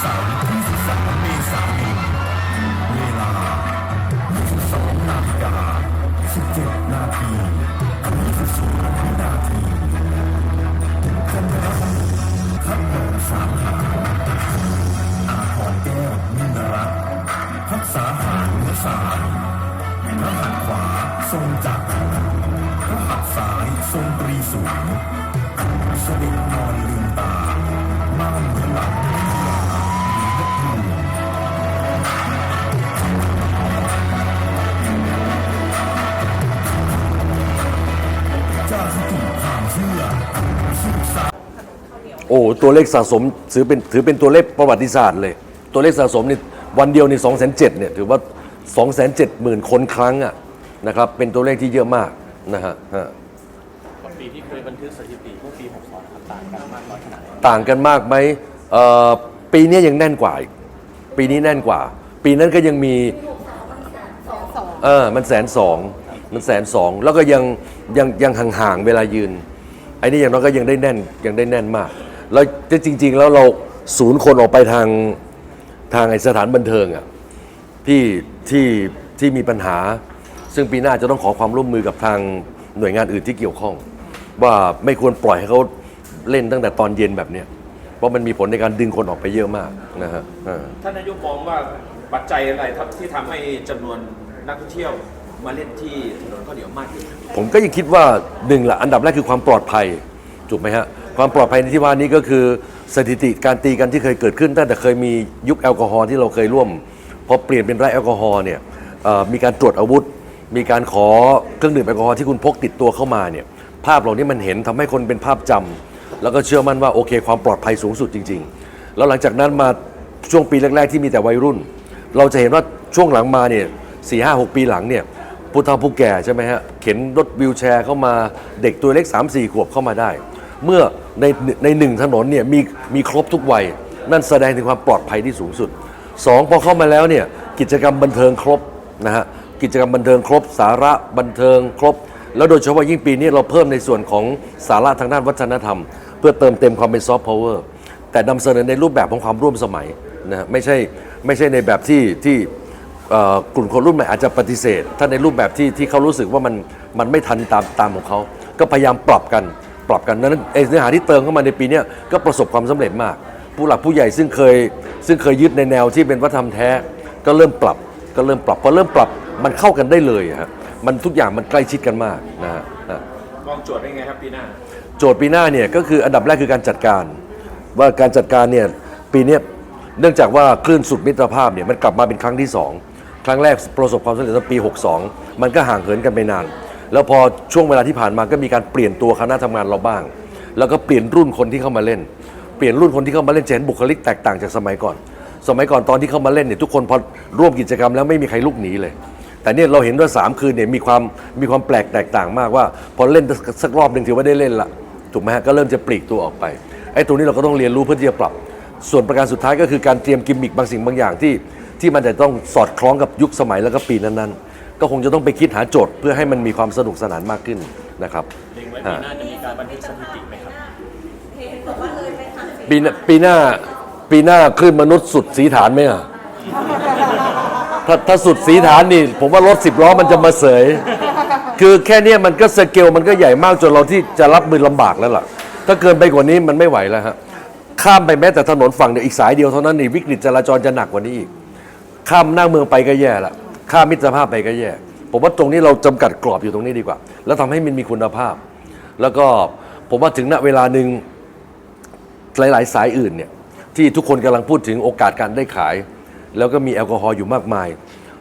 เสาร์ที่13เมษายนเวลา22นาฬิกา17นาที20วินาทีคณะคัดลองสามหาอาพรแก้วนินรัตน์ทักษาหารหัวสายพระหัตถ์ขวาทรงจักรพระหัตถ์ซ้ายทรงตรีสูงเสด็จนอนลืมตาม่านเหมือนหลัง โอ้ตัวเลขสะสมถือเป็นถือเป็นตัวเลขประวัติศาสตร์เลย ตัวเลขสะสมนี่วันเดียวนี่สองแสนเจ็ดเนี่ยถือว่า2องแสนเจ็ดหมื่นคนครั้งอะนะครับเป็นตัวเลขที่เยอะมากนะฮะฮะกับปีที่เคยบันทึกสถิติเมื่อปี62นะครับต่างกันมากน้อยขนาดไหนต่างกันมากไหมเอ่อปีนี้ยังแน่นกว่าอีกปีนี้แน่นกว่า ปีนั้นก็ยังมีเออมันแสนสองมันแสนสองแล้วก็ยังยังยังห่างๆเวลายืนไอ้นี่อย่างน้อยก็ยังได้แน่นยังได้แน่นมาก แล้วจริง ๆ แล้วเราศูนย์คนออกไปทางทางไอสถานบันเทิงอะที่ที่ที่มีปัญหา ซึ่งปีหน้าจะต้องขอความร่วมมือกับทางหน่วยงานอื่นที่เกี่ยวข้อง ว่าไม่ควรปล่อยให้เขาเล่นตั้งแต่ตอนเย็นแบบเนี้ยเพราะมันมีผลในการดึงคนออกไปเยอะมากนะฮะอ่า ท่านนายกมองว่าปัจจัยอะไรครับที่ทำให้จำนวนนักท่องเที่ยวมาเล่นที่ถนนข้าวเหนียวมากขึ้น ผมก็ยังคิดว่าหนึ่งละอันดับแรกคือความปลอดภัยถูกไหมฮะ ความปลอดภัยในที่ว่านี้ก็คือสถิติการตีกันที่เคยเกิดขึ้นตั้งแต่เคยมียุคแอลกอฮอล์ที่เราเคยร่วมพอเปลี่ยนเป็นไร้แอลกอฮอล์เนี่ยเอ่อมีการตรวจอาวุธ มีการขอเครื่องดื่มแอลกอฮอล์ที่คุณพกติดตัวเข้ามาเนี่ยภาพเหล่านี้มันเห็นทำให้คนเป็นภาพจำแล้วก็เชื่อมั่นว่าโอเค ความปลอดภัยสูงสุดจริง ๆ แล้วหลังจากนั้นมาช่วงปีแรก ๆ ที่มีแต่วัยรุ่น เราจะเห็นว่าช่วงหลังมาเนี่ยสี่ห้าหกปีหลังเนี่ยผู้เฒ่าผู้แก่ใช่ไหมฮะเข็นรถวิวแชร์เข้ามาเด็กตัวเล็ก 3 4 ขวบเข้ามาได้ เมื่อในในหนึ่งถนนเนี่ยมีมีครบทุกวัย นั่นแสดงถึงความปลอดภัยที่สูงสุด 2 พอเข้ามาแล้วเนี่ยกิจกรรมบันเทิงครบนะฮะกิจกรรมบันเทิงครบ สาระบันเทิงครบ แล้วโดยเฉพาะยิ่งปีนี้เราเพิ่มในส่วนของสาระทางด้านวัฒนธรรม เพื่อเติมเต็มความเป็นซอฟต์พาวเวอร์แต่นำเสนอในรูปแบบของความร่วมสมัยนะฮะไม่ใช่ไม่ใช่ในแบบที่ที่กลุ่มคนรุ่นใหม่อาจจะปฏิเสธ ถ้าในรูปแบบที่ที่เขารู้สึกว่ามันมันไม่ทันตามตามของเขา ก็พยายามปรับกัน ปรับกันนั้นไอ้เนื้อหาที่เติมเข้ามาในปีเนี้ยก็ประสบความสำเร็จมาก ผู้หลักผู้ใหญ่ซึ่งเคย ซึ่งเคยยึดในแนวที่เป็นวัฒนธรรมแท้ ก็เริ่มปรับก็เริ่มปรับพอเริ่มปรับมันเข้ากันได้เลยอะฮะมันทุกอย่างมันใกล้ชิดกันมากนะฮะนะมองโจทย์ได้ไงครับปีหน้า โจทย์ปีหน้าเนี่ยก็คืออันดับแรกคือการจัดการ ว่าการจัดการเนี่ยปีเนี้ยเนื่องจากว่าคลื่นสุดมิตรภาพเนี่ยมันกลับมาเป็นครั้งที่ 2 ครั้งแรกประสบความสำเร็จตอนปี 62 มันก็ห่างเหินกันไปนาน แล้วพอช่วงเวลาที่ผ่านมาก็มีการเปลี่ยนตัวคณะทำงานเราบ้าง แล้วก็เปลี่ยนรุ่นคนที่เข้ามาเล่น เปลี่ยนรุ่นคนที่เข้ามาเล่นจะเห็นบุคลิกแตกต่างจากสมัยก่อน สมัยก่อนตอนที่เข้ามาเล่นเนี่ยทุกคนพอร่วมกิจกรรมแล้วไม่มีใครลุกหนีเลย แต่เนี่ยเราเห็นว่าสามคืนเนี่ยมีความมีความแปลกแตกต่างมากว่า พอเล่นสักรอบหนึ่งถือว่าได้เล่นละถูกไหมฮะก็เริ่มจะปลีกตัวออกไปไอ้ตรงนี้เราก็ต้องเรียนรู้เพื่อที่จะปรับ ส่วนประการสุดท้ายก็คือการเตรียมกิมมิคบางสิ่งบางอย่างที่ที่มันจะต้องสอดคล้องกับยุคสมัยแล้วก็ปีนั้นๆ ก็คงจะต้องไปคิดหาโจทย์เพื่อให้มันมีความสนุกสนานมากขึ้นนะครับเล็งไว้ปีหน้าจะมีการบันทึกสถิติไหมครับปีหน้าปีหน้าปีหน้าคลื่นมนุษย์สุดสีฐานไหมอะถ้าถ้าสุดสีฐานนี่ ผมว่ารถสิบล้อมันจะมาเสย คือแค่เนี้ยมันก็สเกลมันก็ใหญ่มากจนเราที่จะรับมือลำบากแล้วล่ะ ถ้าเกินไปกว่านี้มันไม่ไหวแล้วฮะข้ามไปแม้แต่ถนนฝั่งเดียวอีกสายเดียวเท่านั้นนี่วิกฤตจราจรจะหนักกว่านี้อีก ข้ามหน้าเมืองไปก็แย่ละ ข้ามิตรภาพไปก็แย่ผมว่าตรงนี้เราจำกัดกรอบอยู่ตรงนี้ดีกว่า แล้วทำให้มันมีคุณภาพ แล้วก็ผมว่าถึงณเวลาหนึ่งหลาย ๆ สายอื่นเนี่ยที่ทุกคนกำลังพูดถึงโอกาสการได้ขาย แล้วก็มีแอลกอฮอล์อยู่มากมาย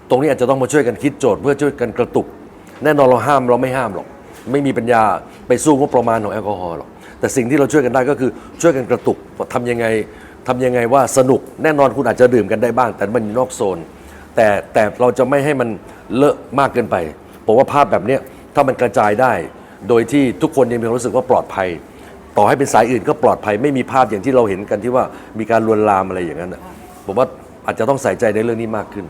ตรงนี้อาจจะต้องมาช่วยกันคิดโจทย์เพื่อช่วยกันกระตุก แน่นอนเราห้ามเราไม่ห้ามหรอก ไม่มีปัญญาไปสู้งบประมาณของแอลกอฮอล์หรอกแต่สิ่งที่เราช่วยกันได้ก็คือช่วยกันกระตุกว่าทำยังไงทำยังไงว่าสนุกแน่นอนคุณอาจจะดื่มกันได้บ้าง แต่มันอยู่นอกโซน แต่แต่เราจะไม่ให้มันเลอะมากเกินไปผมว่าภาพแบบเนี้ยถ้ามันกระจายได้ โดยที่ทุกคนยังมีความรู้สึกว่าปลอดภัย ต่อให้เป็นสายอื่นก็ปลอดภัยไม่มีภาพอย่างที่เราเห็นกันที่ว่ามีการลวนลามอะไรอย่างนั้นน่ะผมว่าอาจจะต้องใส่ใจในเรื่องนี้มากขึ้น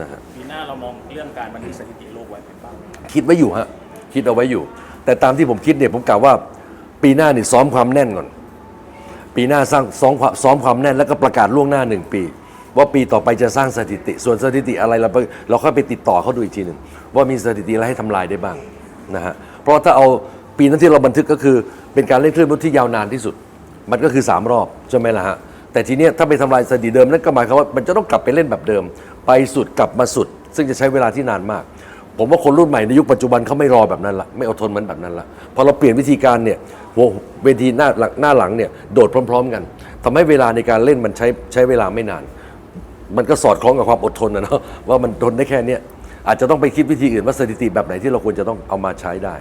นะฮะปีหน้าเรามองเรื่องการบันทึกสถิติโลกไว้เป็นบ้างไหมคิดไว้อยู่ฮะคิดเอาไว้อยู่ แต่ตามที่ผมคิดเนี่ยผมกล่าวว่าปีหน้านี่ซ้อมความแน่นก่อน ปีปีหน้าสร้างซ้อมความซ้อมความแน่นแล้วก็ประกาศล่วงหน้าหนึ่งปี ว่าปีต่อไปจะสร้างสถิติ ส่วนสถิติอะไรเราไปเราค่อยไปติดต่อเขาดูอีกทีหนึ่งว่ามีสถิติอะไรให้ทำลายได้บ้างนะฮะเพราะถ้าเอาปีนั้นที่เราบันทึกก็คือเป็นการเล่นคลื่นลูกที่ยาวนานที่สุด มันก็คือ 3 รอบใช่ไหมล่ะฮะแต่ทีเนี้ยถ้าไปทำลายสถิติเดิมนั่นก็หมายความว่ามันจะต้องกลับไปเล่นแบบเดิม ไปสุดกลับมาสุด ซึ่งจะใช้เวลาที่นานมาก ผมว่าคนรุ่นใหม่ในยุคปัจจุบันเขาไม่รอแบบนั้นละไม่อดทนเหมือนแบบนั้นละพอเราเปลี่ยนวิธีการเนี่ยหัวเวทีหน้าหลังหน้าหลังเนี่ยโดดพร้อม ๆ กันทำให้เวลาในการเล่นมันใช้ใช้เวลาไม่นาน มันก็สอดคล้องกับความอดทนนะเนาะว่ามันทนได้แค่เนี้ยอาจจะต้องไปคิดวิธีอื่นว่าสถิติแบบไหนที่เราควรจะต้องเอามาใช้ได้